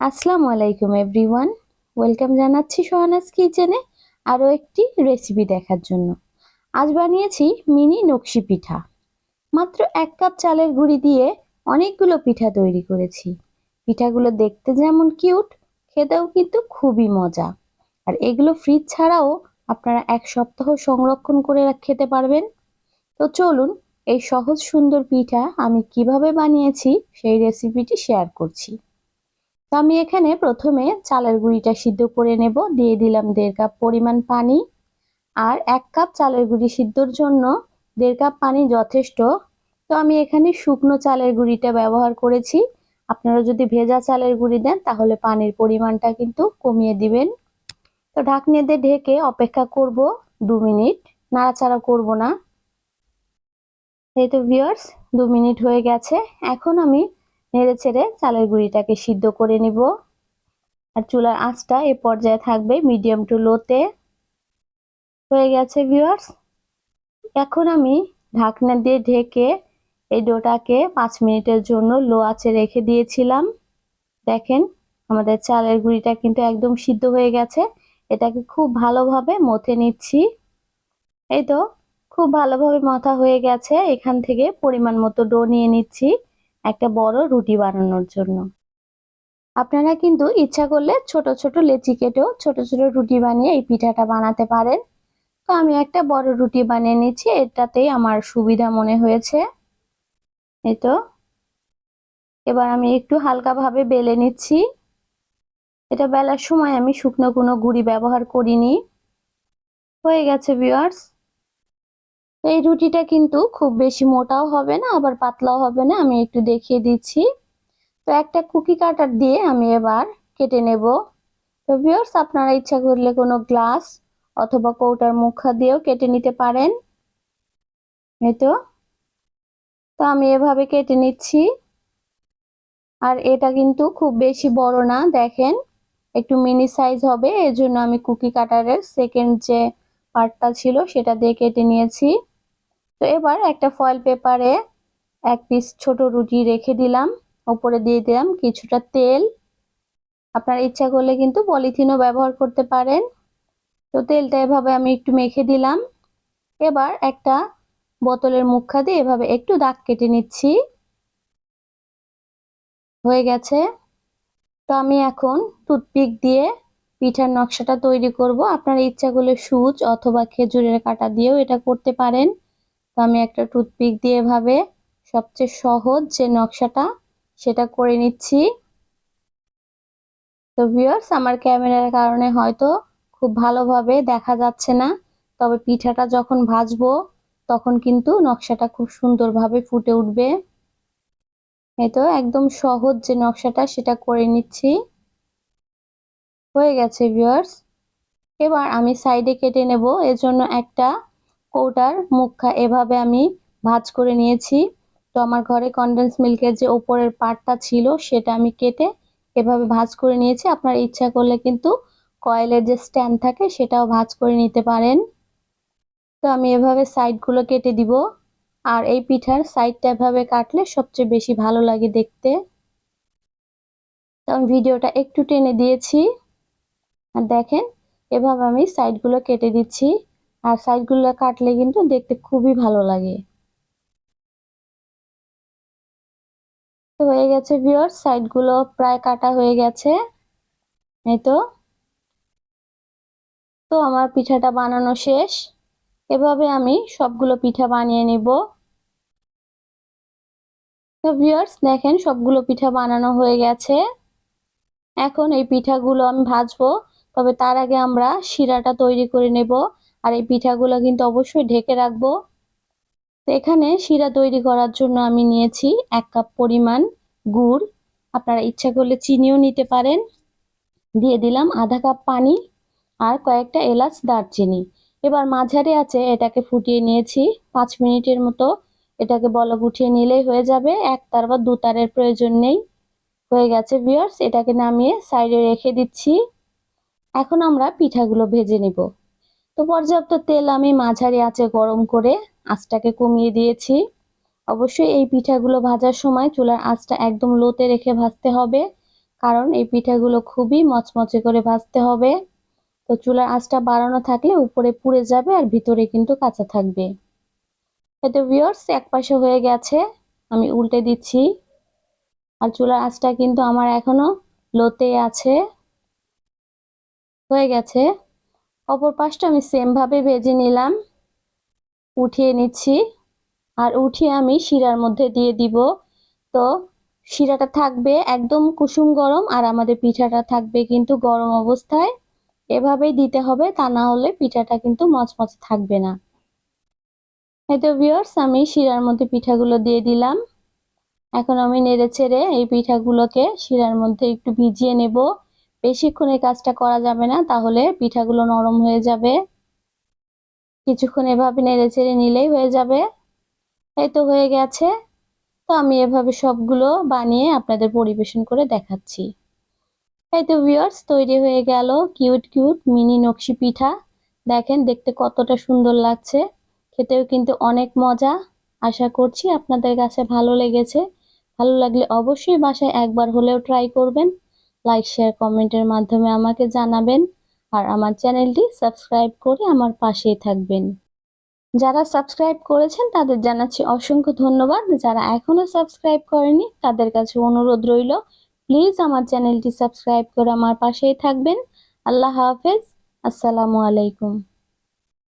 আসসালামু আলাইকুম everyone welcome জানাচ্ছি সোহানাস কিচেনে আরও একটি রেসিপি দেখার জন্য। আজ বানিয়েছি মিনি নকশি পিঠা। মাত্র এক কাপ চালের গুঁড়ি দিয়ে অনেকগুলো পিঠা তৈরি করেছি। পিঠাগুলো দেখতে যেমন কিউট খেতেও কিন্তু খুবই মজা। আর এগুলো ফ্রিজ ছাড়াও আপনারা এক সপ্তাহ সংরক্ষণ করে খেতে পারবেন। তো চলুন এই সহজ সুন্দর পিঠা আমি কীভাবে বানিয়েছি সেই রেসিপিটি শেয়ার করছি। তো আমি এখানে প্রথমে চালের গুঁড়িটা সিদ্ধ করে নেব। দিয়ে দিলাম দেড় কাপ পরিমাণ পানি। আর এক কাপ চালের গুঁড়ি সিদ্ধর জন্য দেড় কাপ পানি যথেষ্ট। তো আমি এখানে শুকনো চালের গুঁড়িটা ব্যবহার করেছি। আপনারা যদি ভেজা চালের গুঁড়ি দেন, তাহলে পানির পরিমাণটা কিন্তু কমিয়ে দিবেন। তো ঢাকনি দিয়ে ঢেকে অপেক্ষা করব দু মিনিট। নাড়াচাড়া করব না। এই তো ভিওর্স দু মিনিট হয়ে গেছে। এখন আমি নেড়ে ছেড়ে চালের গুঁড়িটাকে সিদ্ধ করে নিব। আর চুলার আঁচটা এ পর্যায়ে থাকবে মিডিয়াম টু লোতে। হয়ে গেছে, ভিউয়ার্স। এখন আমি ঢাকনা দিয়ে ঢেকে এই ডোটাকে পাঁচ মিনিটের জন্য লো আঁচে রেখে দিয়েছিলাম। দেখেন, আমাদের চালের গুঁড়িটা কিন্তু একদম সিদ্ধ হয়ে গেছে। এটাকে খুব ভালোভাবে মথে নিচ্ছি। এই তো, খুব ভালোভাবে মাথা হয়ে গেছে। এখান থেকে পরিমাণ মতো ডো নিয়ে নিচ্ছি। একটা বড় রুটি বানানোর জন্য। আপনারা কিন্তু ইচ্ছা করলে ছোট ছোট লেচি কেটেও ছোট ছোট রুটি বানিয়ে এই পিঠাটা বানাতে পারেন। তো আমি একটা বড় রুটি বানিয়ে নিচ্ছি, এটাতেই আমার সুবিধা মনে হয়েছে। এই তো। এবার আমি একটু হালকাভাবে বেলে নিচ্ছি। এটা বেলার সময় আমি শুকনো কোনো গুড়ি ব্যবহার করিনি। হয়ে গেছে ভিউয়ার্স এই রুটিটা কিন্তু খুব বেশি মোটাও হবে না, আবার পাতলাও হবে না, আমি একটু দেখিয়ে দিচ্ছি। তো একটা কুকি কাটার দিয়ে আমি এবার কেটে নেব। তো ভিউয়ার্স আপনারা ইচ্ছা করলে কোনো গ্লাস অথবা কৌটার মুখা দিয়েও কেটে নিতে পারেন। এই তো। তো আমি এভাবে কেটে নিচ্ছি। আর এটা কিন্তু খুব বেশি বড় না, দেখেন। একটু মিনি সাইজ হবে, এজন্য আমি কুকি কাটারের সেকেন্ড যে পার্টটা ছিল, সেটা দিয়ে কেটে নিয়েছি। তো এবার একটা ফয়েল পেপারে এক পিস ছোট রুটি রেখে দিলাম, ওপরে দিয়ে দিলাম কিছুটা তেল। আপনার ইচ্ছা করলে কিন্তু পলিথিনও ব্যবহার করতে পারেন। তো তেলটা এভাবে আমি একটু মেখে দিলাম। এবার একটা বোতলের মুখা দিয়ে এভাবে একটু দাগ কেটে নিচ্ছি। হয়ে গেছে। তো আমি এখন টুথপিক দিয়ে পিঠার নকশাটা তৈরি করব। আপনার ইচ্ছা করলে সুচ অথবা খেজুরের কাটা দিয়েও এটা করতে পারেন। তো আমি একটা টুথপিক দিয়ে এভাবে সবচেয়ে সহজ যে নকশাটা সেটা করে নিচ্ছি। তো ভিউয়ার্স আমার ক্যামেরার কারণে হয়তো খুব ভালোভাবে দেখা যাচ্ছে না, তবে পিঠাটা যখন ভাজবো তখন কিন্তু নকশাটা খুব সুন্দরভাবে ফুটে উঠবে। এই তো একদম সহজ যে নকশাটা সেটা করে নিচ্ছি। হয়ে গেছে ভিউয়ার্স এবার আমি সাইডে কেটে নেব এজন্য একটা কৌটার মুখা এভাবে আমি ভাজ করে নিয়েছি। তো আমার ঘরে কনডেন্স মিল্কের যে ওপরের পার্টটা ছিল, সেটা আমি কেটে এভাবে ভাজ করে নিয়েছি। আপনার ইচ্ছা করলে কিন্তু কয়েলের যে স্ট্যান্ড থাকে, সেটাও ভাজ করে নিতে পারেন। তো আমি এভাবে সাইডগুলো কেটে দিব। আর এই পিঠার সাইডটা এভাবে কাটলে সবচেয়ে বেশি ভালো লাগে দেখতে। তো আমি ভিডিওটা একটু টেনে দিয়েছি। আর দেখেন, এভাবে আমি সাইডগুলো কেটে দিচ্ছি। আর সাইডগুলো কাটলে কিন্তু দেখতে খুবই ভালো লাগে। তো হয়ে গেছে ভিওর সাইডগুলো প্রায় কাটা হয়ে গেছে। এই তো। তো আমার পিঠাটা বানানো শেষ। এভাবে আমি সবগুলো পিঠা বানিয়ে নিব। তো ভিউয়ার্স দেখেন সবগুলো পিঠা বানানো হয়ে গেছে। এখন এই পিঠাগুলো আমি ভাজবো, তবে তার আগে আমরা শিরাটা তৈরি করে নেব। আর এই পিঠাগুলো কিন্তু অবশ্যই ঢেকে রাখব। তো এখানে শিরা তৈরি করার জন্য আমি নিয়েছি এক কাপ পরিমাণ গুড়। আপনারা ইচ্ছা করলে চিনিও নিতে পারেন। দিয়ে দিলাম আধা কাপ পানি আর কয়েকটা এলাচ দারচিনি। এবার মাঝারি আছে এটাকে ফুটিয়ে নিয়েছি। পাঁচ মিনিটের মতো এটাকে বলক উঠিয়ে নিলেই হয়ে যাবে। এক তার বা দু তারের প্রয়োজন নেই। হয়ে গেছে ভিওর্স এটাকে নামিয়ে সাইডে রেখে দিচ্ছি। এখন আমরা পিঠাগুলো ভেজে নিব। তো পর্যাপ্ত তেল আমি মাঝারি আঁচে গরম করে আঁচটাকে কমিয়ে দিয়েছি। অবশ্যই এই পিঠাগুলো ভাজার সময় চুলার আঁচটা একদম লোতে রেখে ভাজতে হবে, কারণ এই পিঠাগুলো খুবই মচমচে করে ভাজতে হবে। তো চুলার আঁচটা বাড়ানো থাকলে উপরে পুড়ে যাবে আর ভিতরে কিন্তু কাঁচা থাকবে। এতে ভিওর্স এক পাশে হয়ে গেছে, আমি উল্টে দিচ্ছি। আর চুলার আঁচটা কিন্তু আমার এখনও লোতে আছে। হয়ে গেছে। অপর পাশটা আমি সেম ভাবে ভেজে নিলাম। উঠিয়ে নিচ্ছি। আর উঠিয়ে আমি শিরার মধ্যে দিয়ে দিব। তো শিরাটা থাকবে একদম কুসুম গরম আর আমাদের পিঠাটা থাকবে কিন্তু গরম অবস্থায়। এভাবেই দিতে হবে, তা না হলে পিঠাটা কিন্তু মচমচে থাকবে না। তো ভিওর্স আমি শিরার মধ্যে পিঠাগুলো দিয়ে দিলাম। এখন আমি নেড়ে ছেড়ে এই পিঠাগুলোকে শিরার মধ্যে একটু ভিজিয়ে নেব। বেশিক্ষণ এই কাজটা করা যাবে না, তাহলে পিঠাগুলো নরম হয়ে যাবে। কিছুক্ষণ এভাবে নেড়ে চেড়ে নিলেই হয়ে যাবে। এই তো হয়ে গেছে। তো আমি এভাবে সবগুলো বানিয়ে আপনাদের পরিবেশন করে দেখাচ্ছি। এই তো ভিউয়ার্স তৈরি হয়ে গেল কিউট কিউট মিনি নকশি পিঠা। দেখেন দেখতে কতটা সুন্দর লাগছে। খেতেও কিন্তু অনেক মজা। আশা করছি আপনাদের কাছে ভালো লেগেছে। ভালো লাগলে অবশ্যই বাসায় একবার হলেও ট্রাই করবেন। লাইক শেয়ার কমেন্টের মাধ্যমে আমাকে জানাবেন আর আমার চ্যানেলটি সাবস্ক্রাইব করে আমার পাশেই থাকবেন। যারা সাবস্ক্রাইব করেছেন তাদের জানাচ্ছি অসংখ্য ধন্যবাদ। যারা এখনও সাবস্ক্রাইব করেনি তাদের কাছে অনুরোধ রইল প্লিজ আমার চ্যানেলটি সাবস্ক্রাইব করে আমার পাশেই থাকবেন। আল্লাহ হাফেজ, আসসালামু আলাইকুম।